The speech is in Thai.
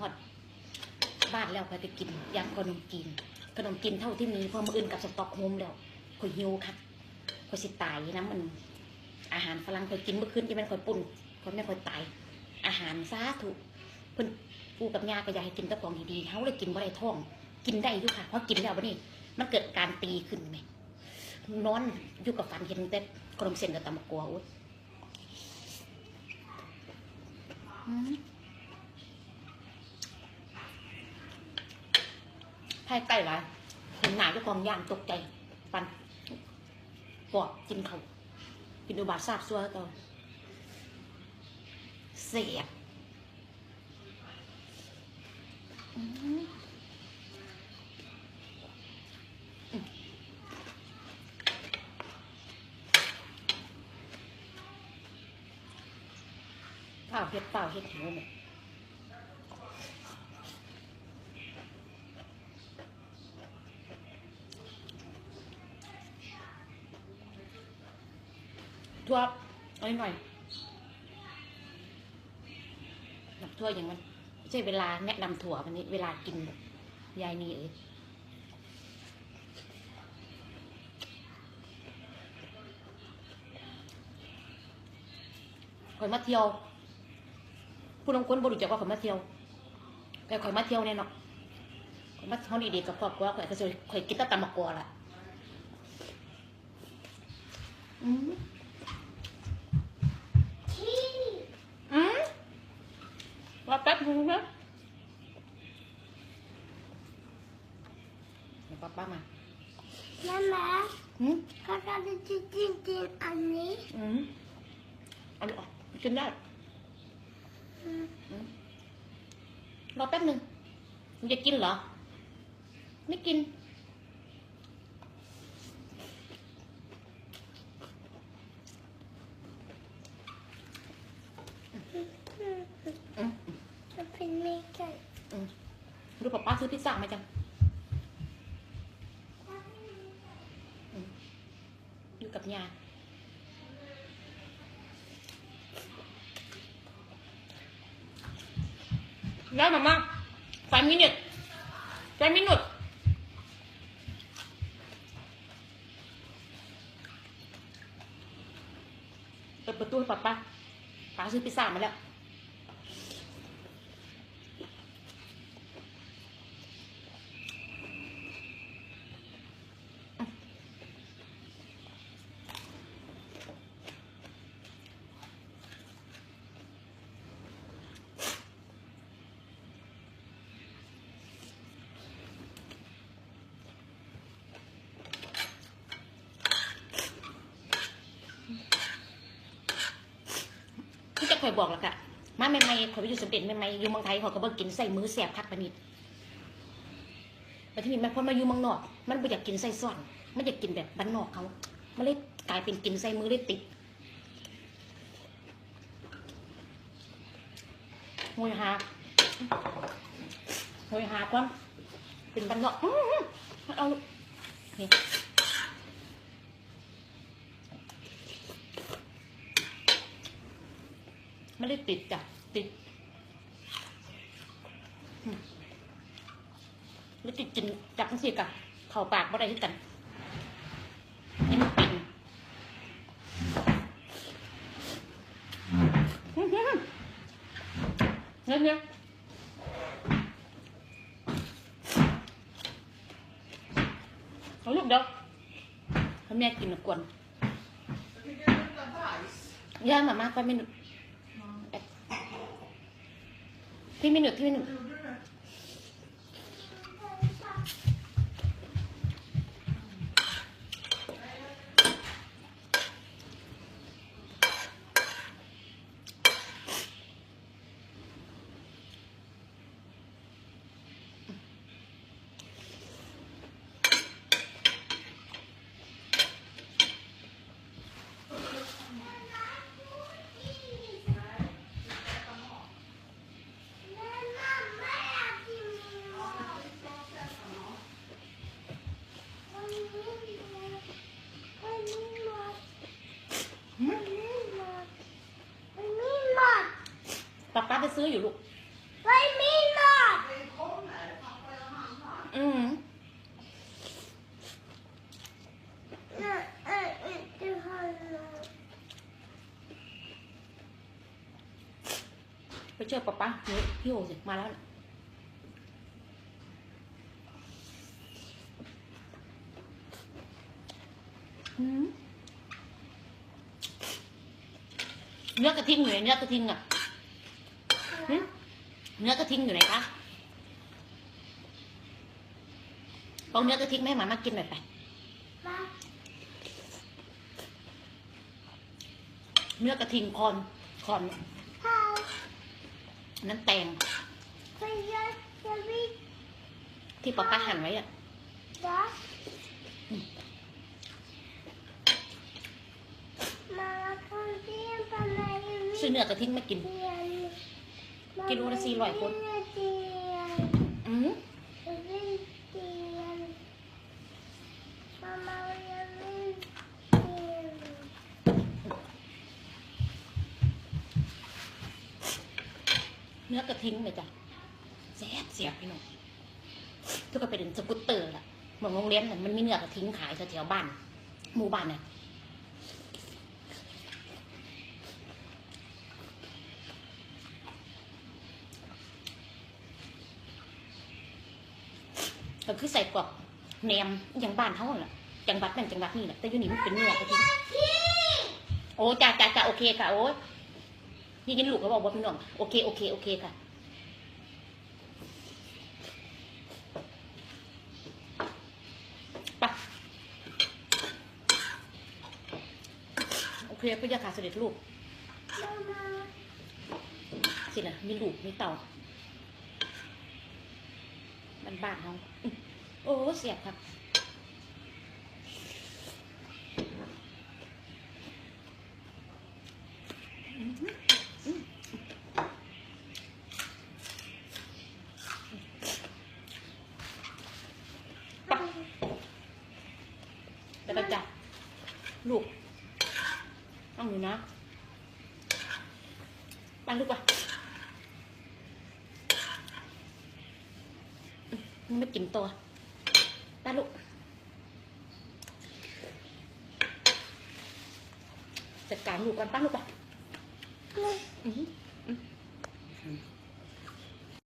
ฮอดบ้านแล้วคอยไปกินยำขนมจีนขนมจีนเท่าที่มีเพอมาอื่นกับสต็อกโฮมแล้วคอยหิวค่ะคอยสิตายนะมัน อาหารฝรั่งคอยกินเมื่อคืนที่มันคอยปุ่นคอยไม่คอยตาย อาหารซาถูกเพิ่นปูกับยาก็อยากให้กินตะของดีๆเขาเลยกินบ่ได้ท้อง กินได้อยู่ค่ะเพราะกินแล้ววันนี้มันเกิดการตีขึ้นไหมนอนอยู่กับฝันเห็นแต่ขนมเส้นกับตำมะกัวอุ้ย อืมไพ่ไก่ลายเห็นหนาเจ้าของย่างตกใจปันปอบกินเขากินอุบาททราบซัวต่อเสียบเปล่าเฮ็ดเปล่าเฮ็ดหิวหมด ทั่วเอาหน่อยหนักทั่วอย่างมันไม่ใช่เวลาแนะนำถั่ววันนี้ เวลากินแบบยายนี่เอ้ยคอยมาเที่ยวผู้ลงคนบริจาคว่าเขามาเที่ยวแต่ข่อยมาเที่ยวแน่เนาะข่อยมาเขาดีๆกับครอบครัวข่อยก็จะข่อยกินตะตำมะกอละอืมอืม รอแป๊บนึงนะเดี๋ยวาป้ามาแม่แม่หืมเขาจะจริงจริงอันนี้อืมอาออกกินได้รอแป๊บนึงมึงจะกินเหรอ ไม่กิน ดูป้าป้าซื้อพิซซ่ามาจังอยู่กับยาได้มามา five minutes five minutes เปิดประตูให้ป้าป้าป้าซื้อพิซซ่ามาแล้ว ที่จะคอยบอกแล้วกะมาใหม่ๆคอยไปอยู่สมเด็จใหม่ๆอยู่เมืองไทยเขาก็บอกกินใส่มือแสบคักปนนิดแต่ที่นี่แม่พอมาอยู่เมืองนอก มันไม่อยากกินใส่ซ่อนมันอยากกินแบบบ้านนอกเขามันเลยกลายเป็นกินใส่มือเลยติดหวยหาหวยหาความเป็นบ้านนอกอื้อหือเอาลูกนี่ ไม่ได้ติดจ้ะติดอืมแล้วติดกินจับทั้งสี่กับเข่าปากบ่ได้ที่กันนี่มันปิ่นอื้อหือเนี่ยเนี่ยเอาลูกเดียวให้แม่กินกวนย่างมามากไป ไม่หนุที่ไม่หนุที่ ซื้ออยู่ลูกไม่มีหรอกอืมไปเจอป้าป๊าพี่โอสิมาแล้วเนื้อกระทิงอยู่ในเนื้อกระทิงอะ เนื้อกระทิงอยู่ไหนคะเอาเนื้อกระทิงแม่หมามากินหน่อยไปมาเนื้อกระทิงคอนคอนพานั้นแตงไปยัดจะวิ่งที่ป๊าป๊าหั่นไว้อะดักมาคนเดียวไปไหนวิ่งซื้อเนื้อกระทิงมากินเรียน กิโลละ400คนเรียนอืมวิ่งเรียนมามาเรียนวิ่งเรียนเนื้อกระทิ้งเลยจ้ะแซ่บเสียบพี่น้องทุกคนไปเดินสกูตเตอร์ละเหมือนโรงเรียนน่ะมันมีเนื้อกระทิ้งขายแถวๆบ้านหมู่บ้านเนี่ย ก็คือใส่กรอกแหนมอย่างบ้านเขาแหละจังหวัดนั่นจังหวัดนี่แหละแต่ยูนี่มันเป็นเนื้อกระทิงโอ้จ้าจ้าจ้าโอเคค่ะโอ้ยนี่กินลูกเขาบอกว่าพี่น้องโอเคโอเคโอเคค่ะไปโอเคพี่ยาขาเสด็จลูกสินะมีลูกมีเต่า บ้านบ้านๆเขาอื้อโอ้เสียบครับไปเดี๋ยวไปจับลูก ต้องอยู่นะไปลูกไป มันไม่กินตัวไปลูกจัดการลูกกันป้าลูกไปมาอื้อหือ